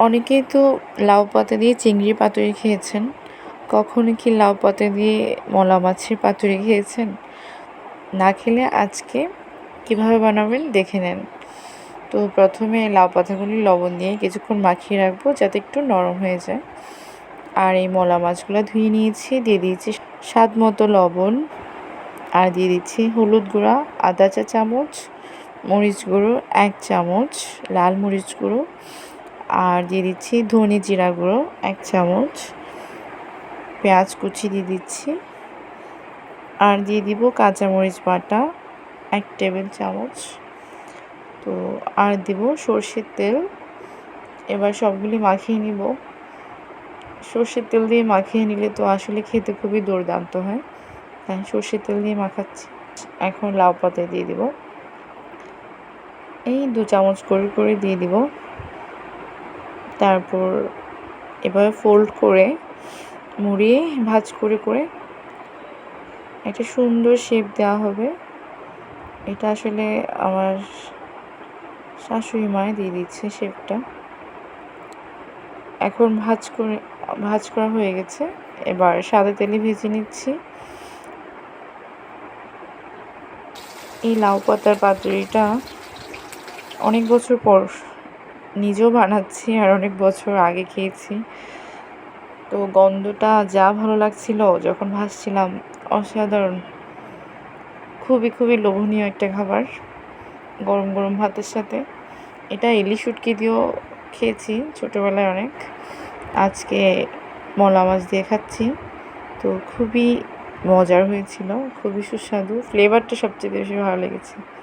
অনেকেই তো লাউ পাতা দিয়ে চিংড়ি পাতুরি খেয়েছেন। কখনো কি লাউ পাতা দিয়ে মলা মাছের পাতুরি খেয়েছেন? না খেলে আজকে কীভাবে বানাবেন দেখে নেন। তো প্রথমে লাউ পাতাগুলি লবণ দিয়ে কিছুক্ষণ মাখিয়ে রাখব যাতে একটু নরম হয়ে যায়। আর এই মলা মাছগুলো ধুয়ে নিয়েছি, দিয়ে দিয়েছি স্বাদ মতো লবণ। আর দিয়ে দিচ্ছি হলুদ গুঁড়া, আদা চা চামচ, মরিচ গুঁড়ো, এক চামচ, লাল মরিচ গুঁড়ো। আর দিয়ে দিচ্ছি ধনে জিরা গুঁড়ো, এক চামচ। পেঁয়াজ কুচি দিয়ে দিচ্ছি। আর দিয়ে দিব কাঁচামরিচ বাটা, এক টেবিল চামচ। তো আর দিব সর্ষের তেল। এবার সবগুলি মাখিয়ে নিব। সর্ষের তেল দিয়ে মাখিয়ে নিলে তো আসলে খেতে খুবই দুর্দান্ত হয়। তাই সর্ষের তেল দিয়ে মাখাচ্ছি। এখন লাউ পাতা দিয়ে দিব। এই দু চামচ করে করে দিয়ে দিব। তারপর এভাবে ফোল্ড করে, মুড়িয়ে, ভাজ করে করে একটা সুন্দর শেপ দেওয়া হবে। এটা আসলে আমার শাশুড়ি মায় দিয়ে দিচ্ছে শেপটা এখন ভাজ করে, ভাজ করা হয়ে গেছে। এবার সাদা তেলে ভেজে নিচ্ছি। এই লাউ পাতার পাতুরিটা অনেক বছর পর নিজেও বানাচ্ছি আর অনেক বছর আগে খেয়েছি। তো গন্ধটা যা ভালো লাগছিল, যখন ভাসছিলাম অসাধারণ। খুবই খুবই লোভনীয় একটা খাবার গরম গরম ভাতের সাথে। এটা ইলিশ উটকি দিয়েও খেয়েছি ছোটোবেলায় অনেক। আজকে মলা মাছ দিয়ে খাচ্ছি। তো খুবই মজার হয়েছিল, খুবই সুস্বাদু। ফ্লেভারটা সবচেয়ে বেশি ভালো লেগেছে।